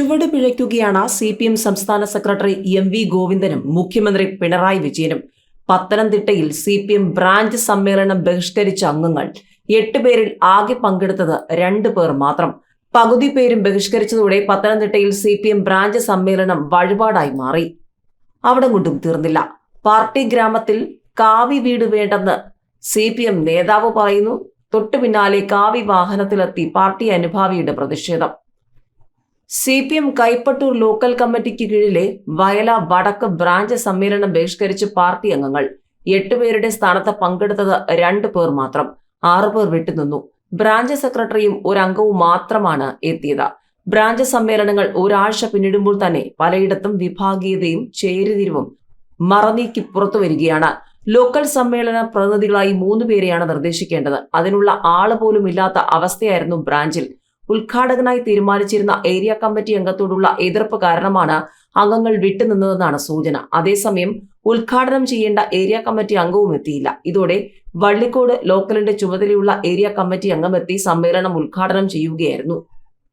ചുവട് പിഴയ്ക്കുകയാണ് C P M സംസ്ഥാന സെക്രട്ടറി എം വി ഗോവിന്ദനും മുഖ്യമന്ത്രി പിണറായി വിജയനും. പത്തനംതിട്ടയിൽ സി പി എം ബ്രാഞ്ച് സമ്മേളനം ബഹിഷ്കരിച്ച അംഗങ്ങൾ എട്ട് പേരിൽ ആകെ പങ്കെടുത്തത് രണ്ട് പേർ മാത്രം. പകുതി പേരും ബഹിഷ്കരിച്ചതോടെ പത്തനംതിട്ടയിൽ സി പി എം ബ്രാഞ്ച് സമ്മേളനം വഴിപാടായി മാറി. അവിടെ കൊണ്ടും തീർന്നില്ല. പാർട്ടി ഗ്രാമത്തിൽ കാവി വീട് വേണ്ടെന്ന് സി പി എം നേതാവ് പറയുന്നു. തൊട്ടു പിന്നാലെ കാവി വാഹനത്തിലെത്തി പാർട്ടി അനുഭാവിയുടെ പ്രതിഷേധം. C P M Kaipattoor local കമ്മിറ്റിക്ക് കീഴിലെ വയല വടക്ക് ബ്രാഞ്ച് സമ്മേളനം ബഹിഷ്കരിച്ച് പാർട്ടി അംഗങ്ങൾ എട്ടുപേരുടെ സ്ഥാനത്ത് പങ്കെടുത്തത് രണ്ടു പേർ മാത്രം. ആറുപേർ വിട്ടുനിന്നു. ബ്രാഞ്ച് സെക്രട്ടറിയും ഒരു അംഗവും മാത്രമാണ് എത്തിയത്. ബ്രാഞ്ച് സമ്മേളനങ്ങൾ ഒരാഴ്ച പിന്നിടുമ്പോൾ തന്നെ പലയിടത്തും വിഭാഗീയതയും ചേരുതിരിവും മറനീക്കി പുറത്തു വരികയാണ്. ലോക്കൽ സമ്മേളന പ്രതിനിധികളായി മൂന്ന് പേരെയാണ് നിർദ്ദേശിക്കേണ്ടത്. അതിനുള്ള ആൾ പോലും ഇല്ലാത്ത അവസ്ഥയായിരുന്നു ബ്രാഞ്ചിൽ. ഉദ്ഘാടകനായി തീരുമാനിച്ചിരുന്ന ഏരിയ കമ്മിറ്റി അംഗത്തോടുള്ള എതിർപ്പ് കാരണമാണ് അംഗങ്ങൾ വിട്ടുനിന്നതെന്നാണ് സൂചന. അതേസമയം ഉദ്ഘാടനം ചെയ്യേണ്ട ഏരിയ കമ്മിറ്റി അംഗവും എത്തിയില്ല. ഇതോടെ വള്ളിക്കോട് ലോക്കലിന്റെ ചുമതലയുള്ള ഏരിയ കമ്മിറ്റി അംഗമെത്തി സമ്മേളനം ഉദ്ഘാടനം ചെയ്യുകയായിരുന്നു.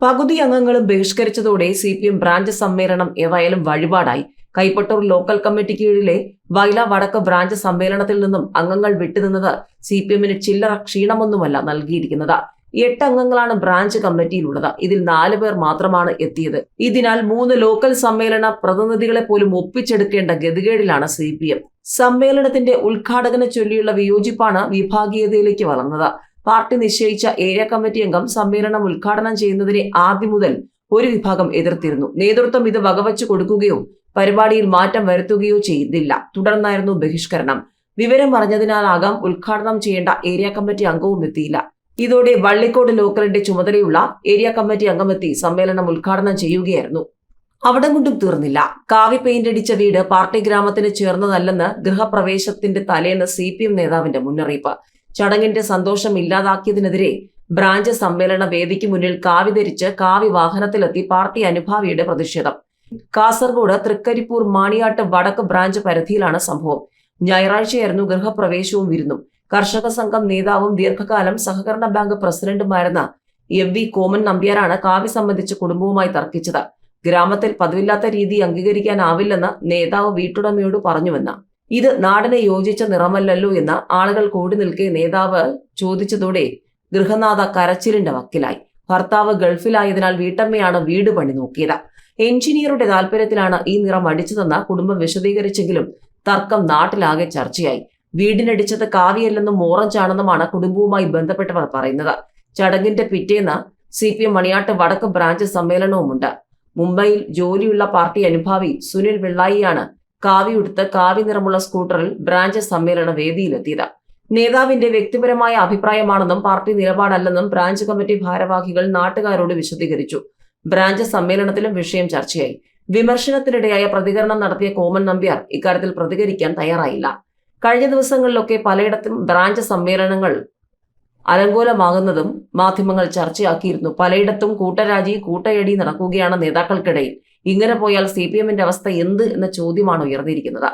പകുതി അംഗങ്ങളും ബഹിഷ്കരിച്ചതോടെ സി പി എം ബ്രാഞ്ച് സമ്മേളനം ഏതായാലും വഴിപാടായി. കൈപ്പട്ടൂർ ലോക്കൽ കമ്മിറ്റി കീഴിലെ വയല വടക്ക് ബ്രാഞ്ച് സമ്മേളനത്തിൽ നിന്നും അംഗങ്ങൾ വിട്ടുനിന്നത് സി പി എമ്മിന് ചില്ലറ ക്ഷീണമൊന്നുമല്ല നൽകിയിരിക്കുന്നത്. എട്ട് അംഗങ്ങളാണ് ബ്രാഞ്ച് കമ്മിറ്റിയിലുള്ളത്. ഇതിൽ നാല് പേർ മാത്രമാണ് എത്തിയത്. ഇതിനാൽ മൂന്ന് ലോക്കൽ സമ്മേളന പ്രതിനിധികളെ പോലും ഒപ്പിച്ചെടുക്കേണ്ട ഗതികേടിലാണ് സി പി എം. സമ്മേളനത്തിന്റെ ഉദ്ഘാടകനെ ചൊല്ലിയുള്ള വിയോജിപ്പാണ് വിഭാഗീയതയിലേക്ക് വളർന്നത്. പാർട്ടി നിശ്ചയിച്ച ഏരിയ കമ്മിറ്റി അംഗം സമ്മേളനം ഉദ്ഘാടനം ചെയ്യുന്നതിനെ ആദ്യം മുതൽ ഒരു വിഭാഗം എതിർത്തിരുന്നു. നേതൃത്വം ഇത് വകവച്ചു കൊടുക്കുകയോ പരിപാടിയിൽ മാറ്റം വരുത്തുകയോ ചെയ്തില്ല. തുടർന്നായിരുന്നു ബഹിഷ്കരണം. വിവരം അറിഞ്ഞതിനാലാകാം ഉദ്ഘാടനം ചെയ്യേണ്ട ഏരിയ കമ്മിറ്റി അംഗവും എത്തിയില്ല. ഇതോടെ വള്ളിക്കോട് ലോക്കലിന്റെ ചുമതലയുള്ള ഏരിയ കമ്മിറ്റി അംഗമെത്തി സമ്മേളനം ഉദ്ഘാടനം ചെയ്യുകയായിരുന്നു. അവിടം കൊണ്ടും തീർന്നില്ല. കാവി പെയിന്റ് അടിച്ച വീട് പാർട്ടി ഗ്രാമത്തിന് ചേർന്നതല്ലെന്ന് ഗൃഹപ്രവേശത്തിന്റെ തലേന്ന് സി പി എം നേതാവിന്റെ മുന്നറിയിപ്പ്. ചടങ്ങിന്റെ സന്തോഷം ഇല്ലാതാക്കിയതിനെതിരെ ബ്രാഞ്ച് സമ്മേളന വേദിക്ക് മുന്നിൽ കാവി ധരിച്ച് കാവി വാഹനത്തിലെത്തി പാർട്ടി അനുഭാവിയുടെ പ്രതിഷേധം. കാസർഗോഡ് തൃക്കരിപ്പൂർ മാണിയാട്ട് വടക്ക് ബ്രാഞ്ച് പരിധിയിലാണ് സംഭവം. ഞായറാഴ്ചയായിരുന്നു ഗൃഹപ്രവേശവും വിരുന്നും. കർഷക സംഘം നേതാവും ദീർഘകാലം സഹകരണ ബാങ്ക് പ്രസിഡന്റുമായിരുന്ന എം വി കോമൻ നമ്പ്യാരാണ് കാവ്യ സംബന്ധിച്ച് കുടുംബവുമായി തർക്കിച്ചത്. ഗ്രാമത്തിൽ പതിവില്ലാത്ത രീതി അംഗീകരിക്കാനാവില്ലെന്ന് നേതാവ് വീട്ടുടമയോട് പറഞ്ഞുവെന്ന്. ഇത് നാടിനെ യോജിച്ച നിറമല്ലല്ലോ എന്ന് ആളുകൾ കൂടി നിൽക്കെ നേതാവ് ചോദിച്ചതോടെ ഗൃഹനാഥ കരച്ചിലിന്റെ വക്കിലായി. ഭർത്താവ് ഗൾഫിലായതിനാൽ വീട്ടമ്മയാണ് വീട് പണി നോക്കിയത്. എഞ്ചിനീയറുടെ താല്പര്യത്തിലാണ് ഈ നിറം അടിച്ചതെന്ന് കുടുംബം വിശദീകരിച്ചെങ്കിലും തർക്കം നാട്ടിലാകെ ചർച്ചയായി. വീടിനടിച്ചത് കാവിയല്ലെന്നും മോറഞ്ചാണെന്നുമാണ് കുടുംബവുമായി ബന്ധപ്പെട്ടവർ പറയുന്നത്. ചടങ്ങിന്റെ പിറ്റേന്ന് സി പി എം മണിയാട്ട് വടക്ക് ബ്രാഞ്ച് സമ്മേളനവുമുണ്ട്. മുംബൈയിൽ ജോലിയുള്ള പാർട്ടി അനുഭാവി സുനിൽ വെള്ളായിയാണ് കാവി ഉടുത്ത് കാവി നിറമുള്ള സ്കൂട്ടറിൽ ബ്രാഞ്ച് സമ്മേളന വേദിയിലെത്തിയത്. നേതാവിന്റെ വ്യക്തിപരമായ അഭിപ്രായമാണെന്നും പാർട്ടി നിലപാടല്ലെന്നും ബ്രാഞ്ച് കമ്മിറ്റി ഭാരവാഹികൾ നാട്ടുകാരോട് വിശദീകരിച്ചു. ബ്രാഞ്ച് സമ്മേളനത്തിലും വിഷയം ചർച്ചയായി. വിമർശനത്തിനിടെയായ പ്രതികരണം നടത്തിയ കോമൻ നമ്പ്യാർ ഇക്കാര്യത്തിൽ പ്രതികരിക്കാൻ തയ്യാറായില്ല. കഴിഞ്ഞ ദിവസങ്ങളിലൊക്കെ പലയിടത്തും ബ്രാഞ്ച് സമ്മേളനങ്ങൾ അലങ്കോലമാകുന്നതും മാധ്യമങ്ങൾ ചർച്ചയാക്കിയിരുന്നു. പലയിടത്തും കൂട്ടരാജി കൂട്ടയടി നടക്കുകയാണ് നേതാക്കൾക്കിടയിൽ. ഇങ്ങനെ പോയാൽ സി പി എമ്മിന്റെ അവസ്ഥ എന്ത് എന്ന ചോദ്യമാണ് ഉയർന്നിരിക്കുന്നത്.